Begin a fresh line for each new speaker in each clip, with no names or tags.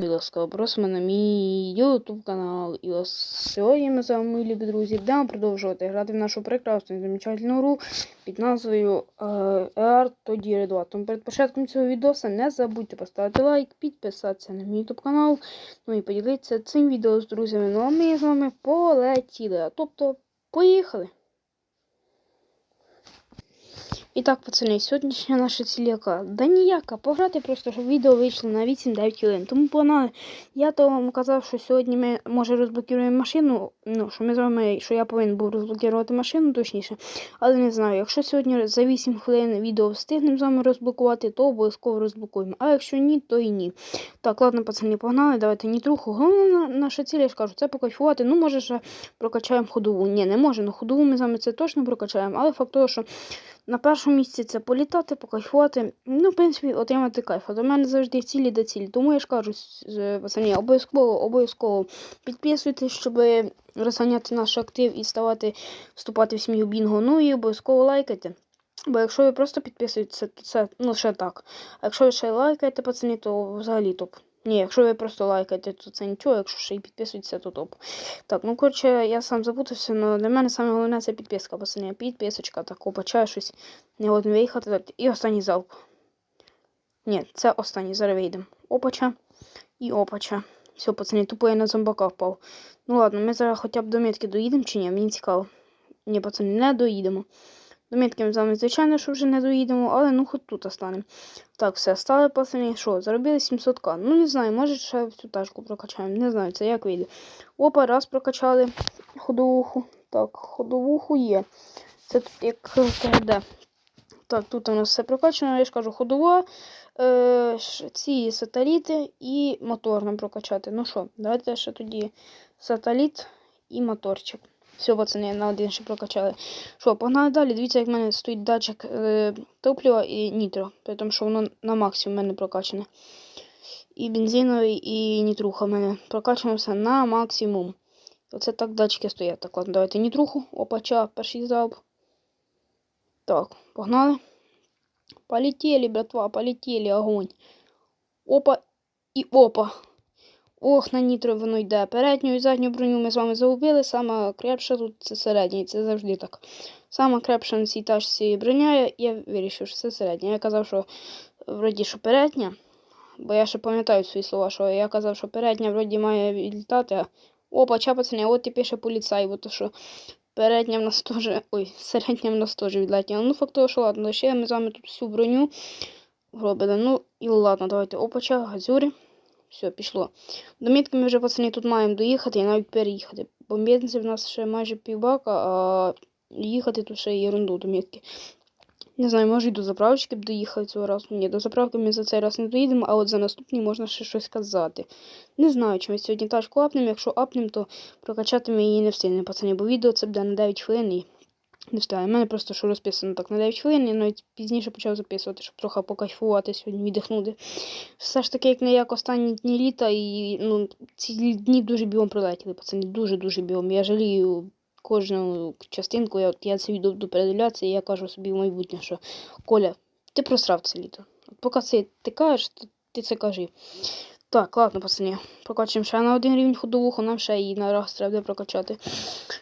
Будь ласка, просимо на мій YouTube канал. І ось сьогодні ми з вами, мої друзі, будемо продовжувати грати в нашу прекрасну і замечательну гру під назвою е, Art Toді 2. Тому перед початком цього відео не забудьте поставити лайк, підписатися на мій YouTube канал, ну і поділитися цим відео з друзями. Ну а ми з вами полетіли. Тобто, поїхали! І так, пацани, сьогоднішня наша ціль яка? Да ніяка, пограти просто, щоб відео вийшло на 8-9 хвилин. Тому погнали. Я то вам казав, що сьогодні ми може розблокуємо машину. Ну, що ми з вами, я повинен був розблокувати машину, точніше. Але не знаю, якщо сьогодні за 8 хвилин відео встигнемо з вами розблокувати, то обов'язково розблокуємо. А якщо ні, то і ні. Так, ладно, пацани, погнали, давайте нітруху. Головна наша ціль, я ж кажу, це покайфувати. Ну, може, ще прокачаємо ходову. Ні, не може. Ну ходову ми з вами це точно прокачаємо, але факт того, що. На першому місці це політати, покайфувати. Ну, в принципі, отримати кайф. До мене завжди цілі до цілі. Тому я ж кажу, пацані, обов'язково обов'язково підписуйтесь, щоб розганяти наш актив і ставати вступати в сім'ю Бінго. Ну і обов'язково лайкайте. Бо якщо ви просто підписуєтеся, то це ну ще так. А якщо ви ще лайкаєте, пацані, то взагалі топ. Ні, якщо ви просто лайкаєте, то це нічого, якщо ще й підписуєтеся, то топ. Так, ну коротше, я сам запутався, але для мене саме головне це підписка, пацани. Підписочка, так, опачає щось. Не годен виїхати. Так. І останній залп. Ні, це останній, зараз вийдемо. Опача і опача. Все, пацани, тупо я на зомбака впав. Ну ладно, ми зараз хоча б до метки доїдемо чи ні, мені цікаво. Ні, пацани, не доїдемо. До мітки ми з вами, звичайно, що вже не доїдемо, але ну хоч тут останемо. Так, все, стали пацани. Що, заробили 700к. Ну, не знаю, може ще всю тачку прокачаємо. Не знаю, це як вийде. Опа, раз прокачали ходовуху. Так, ходовуху є. Це тут як КГД. Так, тут у нас все прокачано, я ж кажу, ходова, е, ці сателіти і мотор нам прокачати. Ну що, давайте ще тоді сателіт і моторчик. Все, пацани, на один ще прокачали. Що, погнали далі. Дивіться, як в мене стоїть датчик е, топлива і нітро. При Тому що воно на максимум в мене прокачане. І бензиновий, і нітруха в мене прокачано все на максимум. Оце так датчики стоять. Так, ладно, давайте нітруху. Опача, перший залп. Так, погнали. Полетели, братва, полетели, огонь. Опа і опа. Ох, на нітро воно йде. Передню і задню броню ми з вами загубили. Сама крепша тут це середня, і це завжди так. Сама крепша на цій тачці броня, я вирішив, що це середня. Я казав, що вроді що передня, бо я ще пам'ятаю свої слова, що я казав, що передня вроді має відлітати. Опа, ча, от і пише поліцай, бо то що передня в нас теж. Ой, середня в нас теж відлетіла. Ну, факт того, що ладно, ще ми з вами тут всю броню робили. Ну і ладно, давайте опача, газюрі. Все, пішло. До мітки ми вже, пацани, тут маємо доїхати і навіть переїхати. Бо в нас ще майже півбака, а їхати тут ще ерунду до мітки. Не знаю, може і до заправочки б доїхати цього разу. Ні, до заправки ми за цей раз не доїдемо, а от за наступний можна ще щось сказати. Не знаю, чи ми сьогодні тачку апнемо. Якщо апнемо, то прокачати ми її не встигнемо, пацани, бо відео це буде на 9 хвилин не встигаю. У мене просто що розписано так на 9 хвилин, я навіть пізніше почав записувати, щоб трохи покайфувати сьогодні, віддихнути. Все ж таки, як не як останні дні літа, і ну, ці дні дуже бігом прилетіли, пацани, дуже-дуже бігом. Я жалію кожну частинку, я, я це відео буду передивлятися, і я кажу собі в майбутнє, що Коля, ти просрав це літо. Поки це ти кажеш, ти це кажи. Так, ладно, пацани, прокачуємо ще на один рівень ходовуху, нам ще її на раз треба прокачати.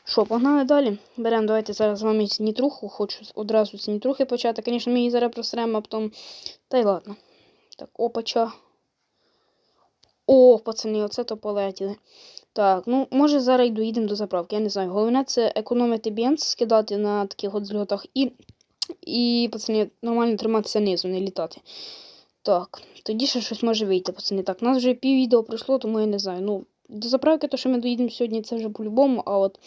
Що, погнали далі. Беремо, давайте зараз з вами нітруху, хочу одразу з нітрухи почати. Звісно, ми її зараз просремо, а потім. Та й ладно. Так, опача. О, пацани, оце то полетіли. Так, ну, може зараз й доїдемо до заправки, я не знаю. Головне це економити бенз, скидати на таких от зльотах і, і пацани, нормально триматися низу, не літати. Так, тоді ще щось може вийти, пацани. Так, нас вже пів відео пройшло, тому я не знаю. Ну, до заправки, то що ми доїдемо сьогодні, це вже по-любому, а от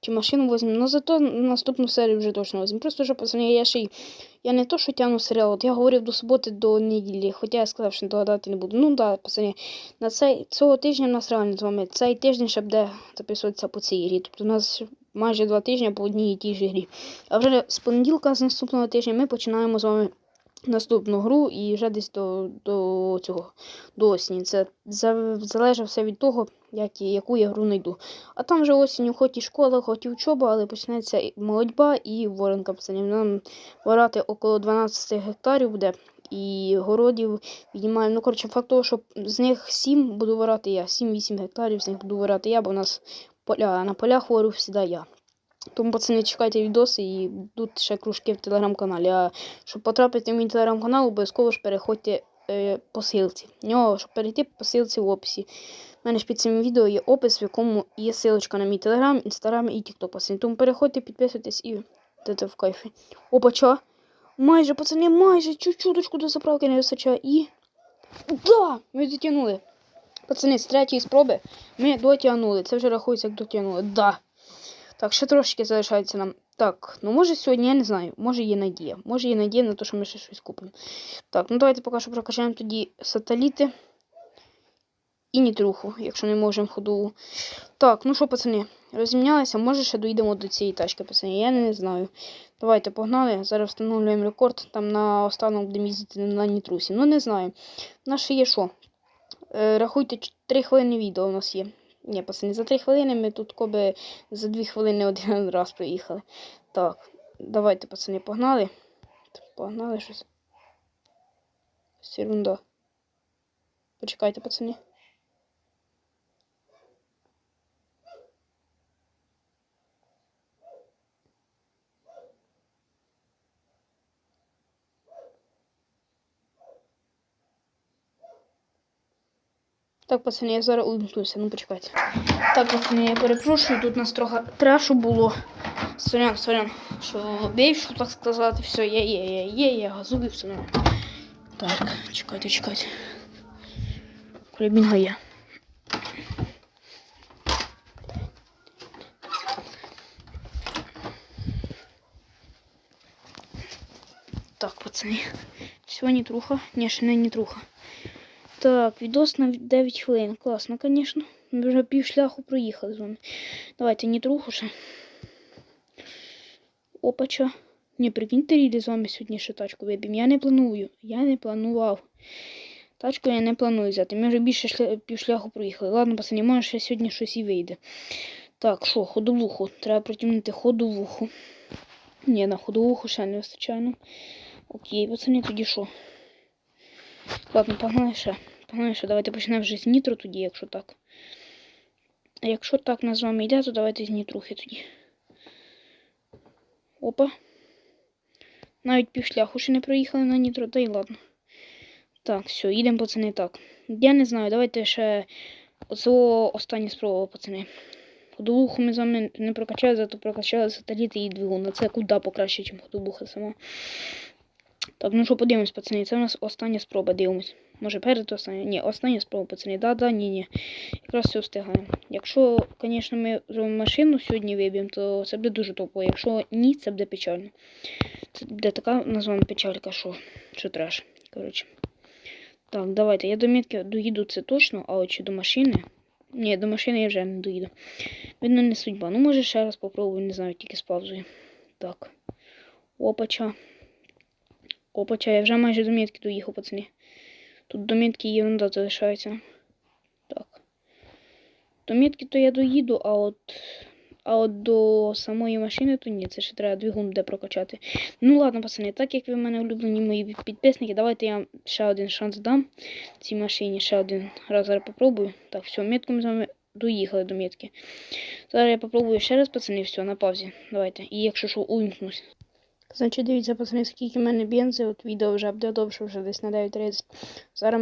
чи машину візьмемо. Ну зато наступну серію вже точно візьмемо. Просто що, пацани, я ще й. Я не то, що тягну серіал, от я говорив до суботи, до неділі, хоча я сказав, що догадати не буду. Ну да, пацани, на цей цього тижня в нас реально з вами цей тиждень ще буде записуватися по цій грі. Тобто у нас майже два тижні по одній і тій ж грі. А вже з понеділка, з наступного тижня, ми починаємо з вами наступну гру і вже десь до до цього до осені. Це залежить все від того, як, яку я гру знайду. А там вже осінню хоч і школа, хоч і учоба, але почнеться молодьба і воронка пацанів. Нам ворати около 12 гектарів буде. і городів віднімаємо. Ну, коротше, факт того, що з них 7 буду вирати я. 7-8 гектарів з них буду вирати я, бо у нас поля, на полях ворю завжди я. Тому, пацани, чекайте відоси і будуть ще кружки в телеграм-каналі. А щоб потрапити в мій телеграм-канал, обов'язково ж переходьте е, по ссылці. В нього, щоб перейти по ссылці в описі. У мене ж під цим відео є опис, в якому є ссылочка на мій телеграм, інстаграм і тікток. пацани. Тому переходьте, підписуйтесь і будете в кайфі. Опа, чо? Майже, пацани, майже чуть-чуточку до заправки не вистачає. І. Да! Ми дотягнули. Пацани, з третьої спроби ми дотягнули. Це вже рахується, як дотягнули. Да. Так, ще трошки залишається нам. Так, ну може сьогодні, я не знаю. Може є надія. Може є надія на те, що ми ще щось купимо. Так, ну давайте поки що прокачаємо тоді сателіти. І нітруху, якщо не можемо ходову. Так, ну що, пацани, розімнялися, може ще доїдемо до цієї тачки, пацани. Я не знаю. Давайте погнали. Зараз встановлюємо рекорд. Там на останок будемо їздити на нітрусі. Ну не знаю. Наше є що? Е, рахуйте, 3 хвилини відео у нас є. Ні, пацани, за 3 хвилини ми тут коби за 2 хвилини один раз приїхали. Так, давайте, пацани, погнали. Погнали щось. Сірунда. Почекайте, пацани. Так, пацани, я зараз увімкнуся, ну почекайте. Так, пацани, я перепрошую, тут нас трохи трешу було. Сорян, сорян, що більше, так сказати, все, є, є, є, є, є, газую, все. Так, чекайте, чекайте. Кулебінга є. Так, пацани. Все, нітруха. Ні, ще не нітруха. Так, відос на 9 хвилин. Класно, звісно. Ми вже пів шляху проїхали з вами. Давайте не нітруху ще. Опача. Ні, прикиньте, ріди з вами сьогодні ще тачку виб'ємо. Я не планую. Я не планував. Тачку я не планую взяти. Ми вже більше шля... пів шляху проїхали. Ладно, пацани, може ще сьогодні щось і вийде. Так, що, ходовуху. Треба протягнути ходовуху. Ні, на ходовуху ще не вистачає. Ну. Окей, пацани, тоді що? Ладно, погнали ще. Погнали ще. Давайте почнемо вже з нітро тоді, якщо так. А якщо так нас з вами йде, то давайте з нітрухи тоді. Опа. Навіть півшляху ще не проїхали на нітро, та й ладно. Так, все, їдемо, пацани, так. Я не знаю, давайте ще оцього останнє спроба, пацани. Ходовуху ми з вами не прокачали, зато прокачали сателіти і двигун. Це куди покраще, ніж ходовуха сама. Так, ну що, подивимось, пацани. Це у нас остання спроба, дивимось. Може перед остання? Ні, остання спроба, пацани. Да, да, ні, ні. Якраз все встигаємо. Якщо, звісно, ми зробимо машину сьогодні виб'ємо, то це буде дуже топово. Якщо ні, це буде печально. Це буде така названа печалька, що, що треш. Коротше. Так, давайте. Я до мітки доїду це точно, а от чи до машини. Ні, до машини я вже не доїду. Видно, не судьба. Ну, може, ще раз попробую, не знаю, тільки з паузою. Так. Опача. Опача, я вже майже до мітки доїхав, пацани. Тут до мітки ерунда залишається. Так. До мітки то я доїду, а от. А от до самої машини то ні, це ще треба двигун буде прокачати. Ну ладно, пацани, так як ви в мене улюблені мої підписники, давайте я ще один шанс дам цій машині. Ще один раз зараз попробую. Так, все, мітку ми з вами доїхали до мітки. Зараз я попробую ще раз, пацани, все, на паузі. Давайте. І якщо що, увімкнусь. Значить, дивіться, пацани, скільки в мене бензи, от відео вже буде вже десь на 9.30. Зараз